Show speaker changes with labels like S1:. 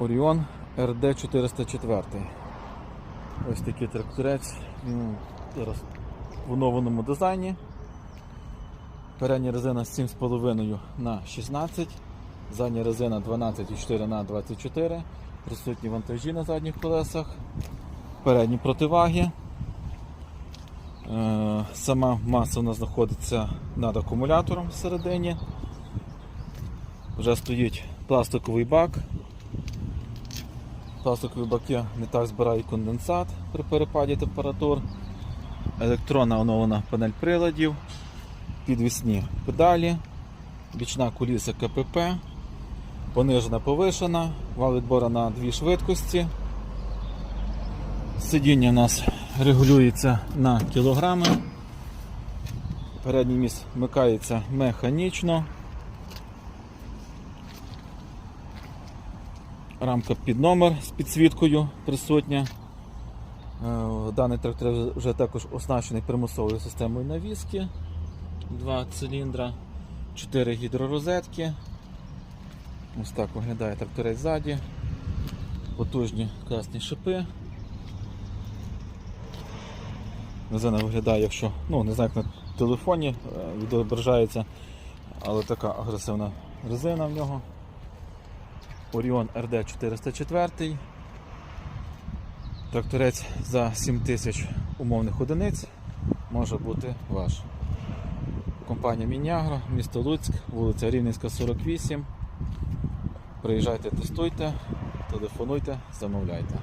S1: Оріон РД 404. Ось такий тракторець. Зараз в оновленому дизайні. Передня резина 7,5 на 16, задня резина 12,4 на 24, присутні вантажі на задніх колесах, передні противаги. Е, Сама маса у нас знаходиться над акумулятором всередині. Вже стоїть пластиковий бак. Пластикові баки не так збирають конденсат при перепаді температур. Електронна оновлена панель приладів, підвісні педалі, бічна куліса КПП, понижена повишена, вал відбора на дві швидкості. Сидіння у нас регулюється на кілограми. Передній міст вмикається механічно. Рамка під номер з підсвіткою присутня. Е, Даний трактор вже також оснащений примусовою системою навіски. Два циліндра, 4 гідророзетки. Ось так виглядає тракторець ззаді. Потужні класні шипи. Резина виглядає, якщо, ну не знаю, як на телефоні е, відображається, але така агресивна резина в нього. Orion RD 404. Тракторець за 7000 умовних одиниць може бути ваш. Компанія Мінягро, місто Луцьк, вулиця Рівненська, 48. Приїжджайте, тестуйте, телефонуйте, замовляйте.